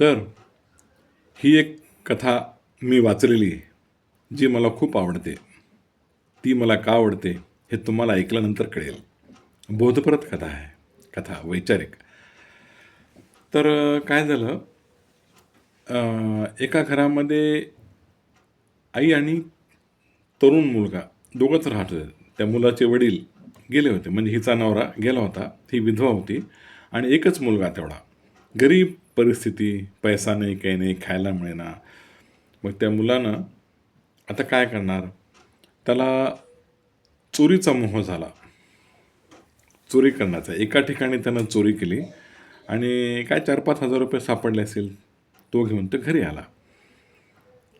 तर ही एक कथा मी वाचलेली आहे जी मला खूप आवडते. ती मला का आवडते हे तुम्हाला ऐकल्यानंतर कळेल. बोधप्रत कथा आहे. कथा वैचारिक. तर काय झालं? एका घरामध्ये आई आणि तरुण मुलगा दोघंच राहत होते. त्या मुलाचे वडील गेले होते. म्हणजे हिचा नवरा गेला होता. ती विधवा होती आणि एकच मुलगा तेवढा. गरीब परिस्थिती पैसा नाही काही नाही खायला मिळेना. मग त्या मुलानं आता काय करणार? त्याला चोरीचा मोह झाला. चोरी करण्याचा. एका ठिकाणी त्यानं चोरी केली आणि काय चार पाच हजार रुपये सापडले असेल तो घेऊन तो घरी आला.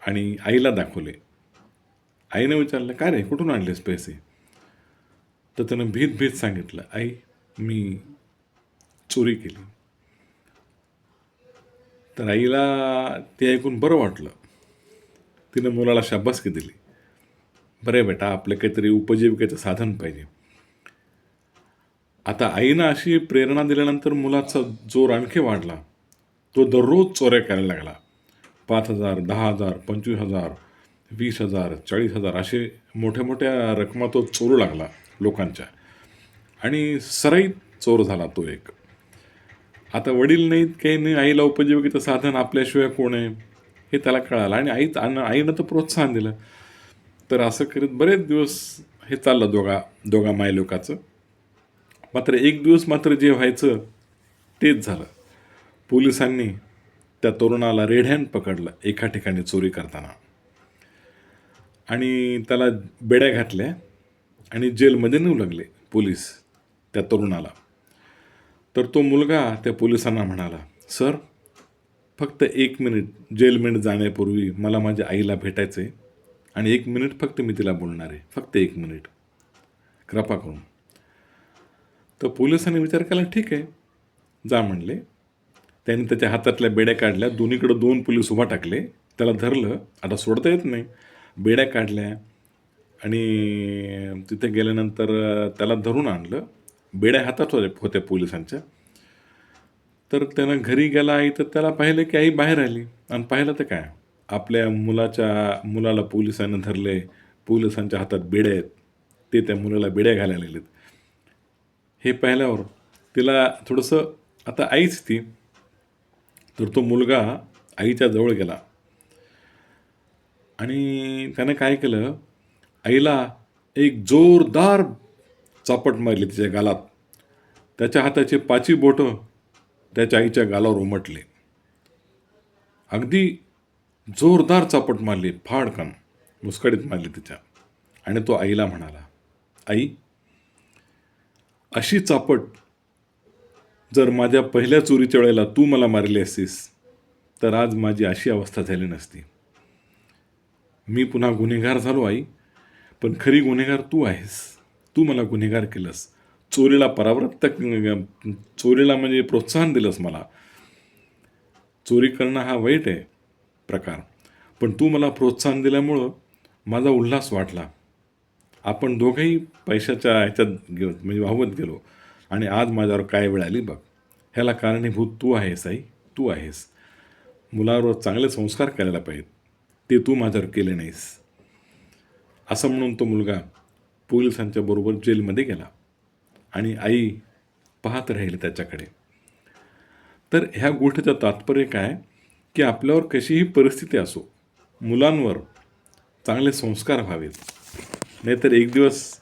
आणि आईला दाखवले. आईनं विचारलं काय रे? कुठून आणलेस पैसे? तर त्यानं भीत भीत सांगितलं आई मी चोरी केली. तर आईला ते ऐकून बरं वाटलं. तिनं मुलाला शाबासकी दिली. बरं आहे बेटा आपलं काहीतरी उपजीविकेचं साधन पाहिजे. आता आईनं अशी प्रेरणा दिल्यानंतर मुलाचा जोर आणखी वाढला. तो दररोज चोऱ्या करायला लागला. पाच हजार दहा हजार पंचवीस हजार वीस हजार चाळीस हजार असे मोठ्या मोठ्या रकमा तो चोरू लागला लोकांच्या. आणि सराईत चोर झाला तो एक. आता वडील नाहीत काही नाही आईला उपजीविकेचं साधन आपल्याशिवाय कोण आहे? हे त्याला कळालं. आणि आई आईनं तर प्रोत्साहन दिलं. तर असं करीत बरेच दिवस हे चाललं दोघा दोघा माय लोकाचं. मात्र एक दिवस मात्र जे व्हायचं तेच झालं. पोलिसांनी त्या तरुणाला रेढ्यान पकडलं एका ठिकाणी चोरी करताना. आणि त्याला बेड्या घातल्या आणि जेलमध्ये नेऊ लागले पोलीस त्या तरुणाला. तर तो मुलगा त्या पोलिसांना म्हणाला सर फक्त एक मिनिट जेलमध्ये जाण्यापूर्वी मला माझ्या आईला भेटायचं आहे आणि एक मिनिट फक्त मी तिला बोलणार आहे. फक्त एक मिनिट. कृपा करून. तर पोलिसांनी विचार केला ठीक आहे. जा म्हणले. त्यांनी त्याच्या हातातल्या बेड्या काढल्या. दोन्हीकडं दोन पोलीस उभा टाकले. त्याला धरलं. आता सोडता येत नाही. बेड्या काढल्या आणि तिथे गेल्यानंतर त्याला धरून आणलं. बेड्या हातात होत्या होत्या पोलिसांच्या. तर त्यानं घरी गेला आई तर त्याला पाहिलं की आई बाहेर आली. आणि पाहिलं तर काय? आपल्या मुलाच्या मुलाला पोलिसानं धरले. पोलिसांच्या हातात बेड्या आहेत. ते त्या मुलाला बेड्या घालायला लागलेत हे पाहिल्यावर तिला थोडंसं आता आईच ती. तर तो मुलगा आईच्या जवळ गेला. आणि त्यानं काय केलं? आईला एक जोरदार चापट मारली तिच्या गालात. त्याच्या हाताचे पाची बोटं त्याच्या आईच्या गालावर उमटले. अगदी जोरदार चापट मारली फाडकन मुस्कडीत मारली तिच्या. आणि तो आईला म्हणाला आई अशी चापट जर माझ्या पहिल्या चोरीच्या वेळेला तू मला मारली असतीस तर आज माझी अशी अवस्था झाली नसती. मी पुन्हा गुन्हेगार झालो आई पण खरी गुन्हेगार तू आहेस. तू मला गुन्हेगार केलंस. चोरीला परावृत्त चोरीला म्हणजे प्रोत्साहन दिलंस मला. चोरी करणं हा वाईट आहे प्रकार. पण तू मला प्रोत्साहन दिल्यामुळं माझा उल्हास वाटला. आपण दोघंही पैशाच्या ह्याच्यात गे म्हणजे वाहवत गेलो. आणि आज माझ्यावर काय वेळ आली बघ. ह्याला कारणीभूत तू आहेस आई तू आहेस. मुलावर चांगले संस्कार करायला पाहिजेत. ते तू माझ्यावर केले नाहीस. असं म्हणून तो मुलगा पोलिसांच्याबरोबर जेलमध्ये गेला आणि आई पाहत राहिली त्याच्याकडे. तर ह्या गोष्टीचं तात्पर्य काय की आपल्यावर कशीही परिस्थिती असो मुलांवर चांगले संस्कार व्हावेत. नाहीतर एक दिवस